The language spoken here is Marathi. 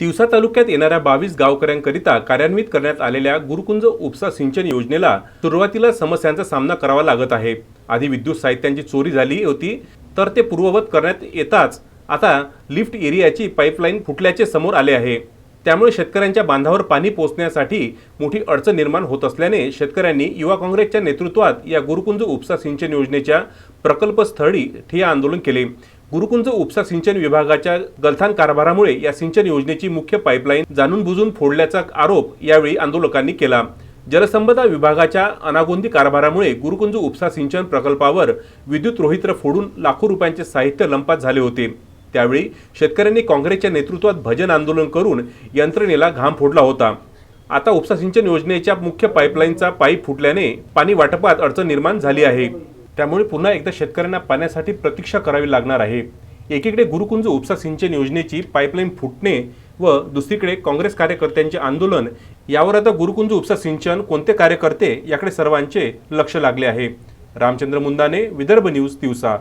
तिवसा तालुक्यात येणाऱ्या बावीस गावकऱ्यांकरिता कार्यान्वित करण्यात आलेल्या गुरुकुंज उपसा सिंचन योजनेला सुरुवातीला समस्यांचा सामना करावा लागत आहे. आधी विद्युत साहित्यांची चोरी झाली होती तर ते पूर्ववत करण्यात येताच आता लिफ्ट एरियाची पाईपलाईन फुटल्याचे समोर आले आहे. त्यामुळे शेतकऱ्यांच्या बांधावर पाणी पोचण्यासाठी मोठी अडचण निर्माण होत असल्याने शेतकऱ्यांनी युवा काँग्रेसच्या नेतृत्वात या गुरुकुंज उपसा सिंचन योजनेच्या प्रकल्पस्थळी ठिय्या आंदोलन केले. गुरुकुंज उपसा सिंचन विभागाच्या गलथान कारभारामुळे या सिंचन योजनेची मुख्य पाईपलाईन जाणून बुजून फोडल्याचा आरोप यावेळी आंदोलकांनी केला. जलसंपदा विभागाच्या अनागोंदी कारभारामुळे गुरुकुंज उपसा सिंचन प्रकल्पावर विद्युत रोहित्र फोडून लाखो रुपयांचे साहित्य लंपात झाले होते. त्यावेळी शेतकऱ्यांनी काँग्रेसच्या नेतृत्वात भजन आंदोलन करून यंत्रणेला घाम फोडला होता. आता उपसा सिंचन योजनेच्या मुख्य पाईपलाईनचा पाईप फुटल्याने पाणी वाटपात अडचण निर्माण झाली आहे. त्यामुळे पुन्हा एकदा शेतकऱ्यांना पाण्यासाठी प्रतीक्षा करावी लागणार आहे. एकीकडे गुरुकुंज उपसा सिंचन योजनेची पाईपलाईन फुटणे व दुसरीकडे काँग्रेस कार्यकर्त्यांचे आंदोलन यावर आता गुरुकुंज उपसा सिंचन कोणते कार्य करते याकडे सर्वांचे लक्ष लागले आहे. रामचंद्र मुंदाने विदर्भ न्यूज दिवसा